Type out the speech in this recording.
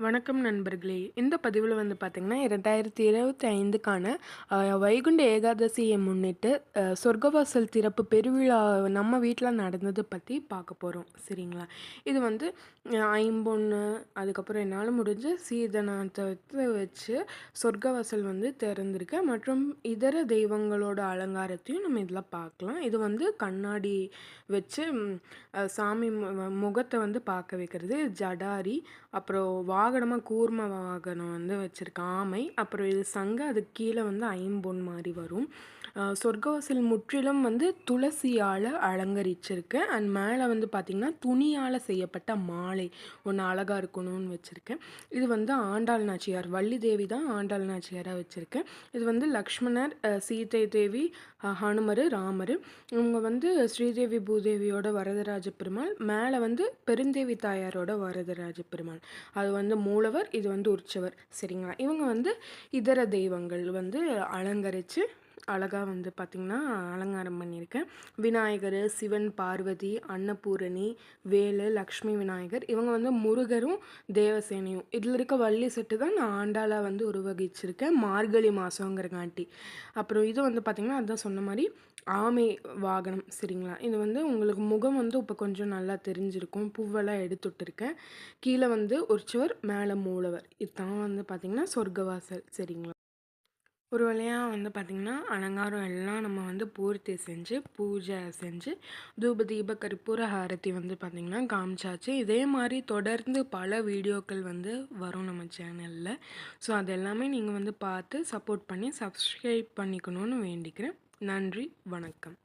வணக்கம் நண்பர்களே. இந்த பதிவில் வந்து பார்த்திங்கன்னா இரண்டாயிரத்தி இருபத்தி ஐந்துக்கான வைகுண்ட ஏகாதசியை முன்னிட்டு சொர்க்கவாசல் திறப்பு பெருவிழா நம்ம வீட்டில் நடந்தது பற்றி பார்க்க போகிறோம் சரிங்களா? இது வந்து ஐம்பொன்று அதுக்கப்புறம் என்னால் முடிஞ்ச சீதனத்தை வச்சு சொர்க்கவாசல் வந்து திறந்திருக்கு. மற்றும் இதர தெய்வங்களோட அலங்காரத்தையும் நம்ம இதில் பார்க்கலாம் இது வந்து கண்ணாடி வச்சு சாமி முகத்தை வந்து பார்க்க வைக்கிறது. ஜடாரி அப்புறம் வா வாகனமாக கூர்ம வாகனம் வந்து வச்சுருக்கேன் ஆமை. அப்புறம் இது சங்க அதுக்கு கீழே வந்து ஐம்பொன் மாதிரி வரும். சொர்க்கவாசல் முற்றிலும் வந்து துளசியால் அலங்கரிச்சிருக்கேன். அண்ட் மேலே வந்து பார்த்திங்கன்னா துணியால் செய்யப்பட்ட மாலை ஒன்று அழகாக இருக்கணும்னு வச்சுருக்கேன். இது வந்து ஆண்டாள் நாச்சியார் வள்ளி தேவி தான் ஆண்டாள் நாச்சியாராக வச்சுருக்கேன். இது வந்து லக்ஷ்மணர் சீதை தேவி ஹனுமர் ராமர். இவங்க வந்து ஸ்ரீதேவி பூதேவியோட வரதராஜ பெருமாள் மேலே வந்து பெருந்தேவி தாயாரோட வரதராஜ பெருமாள். அது வந்து வந்து மூலவர் இது வந்து உற்சவர். சரிங்களா? இவங்க வந்து இதர தெய்வங்கள் வந்து அலங்கரித்து அழகாக வந்து பார்த்திங்கன்னா அலங்காரம் பண்ணியிருக்கேன். விநாயகர் சிவன் பார்வதி அன்னபூரணி வேலு லக்ஷ்மி விநாயகர் இவங்க வந்து முருகரும் தேவசேனையும். இதில் இருக்க வள்ளி செட்டு தான் நான் ஆண்டாளாக வந்து உருவகிச்சிருக்கேன் மார்கழி மாதங்கிறங்காட்டி அப்புறம் இது வந்து பார்த்திங்கன்னா அதுதான் சொன்ன மாதிரி ஆமை வாகனம் சரிங்களா? இது வந்து உங்களுக்கு முகம் வந்து இப்போ கொஞ்சம் நல்லா தெரிஞ்சிருக்கும். பூவெல்லாம் எடுத்துட்டுருக்கேன். கீழே வந்து உற்சவர் மேலே மூலவர். இதுதான் வந்து பார்த்திங்கன்னா சொர்க்கவாசல் சரிங்களா? ஒரு வழியாக வந்து பார்த்திங்கன்னா அலங்காரம் எல்லாம் நம்ம வந்து பூர்த்தி செஞ்சு பூஜை செஞ்சு தூப தீப கற்பூர ஹாரத்தி வந்து பார்த்திங்கன்னா காமிச்சாச்சு. இதே மாதிரி தொடர்ந்து பல வீடியோக்கள் வந்து வரும் நம்ம சேனலில். ஸோ அது எல்லாமே நீங்கள் வந்து பார்த்து சப்போர்ட் பண்ணி சப்ஸ்கிரைப் பண்ணிக்கணும்னு வேண்டிக்கிறேன். நன்றி வணக்கம்.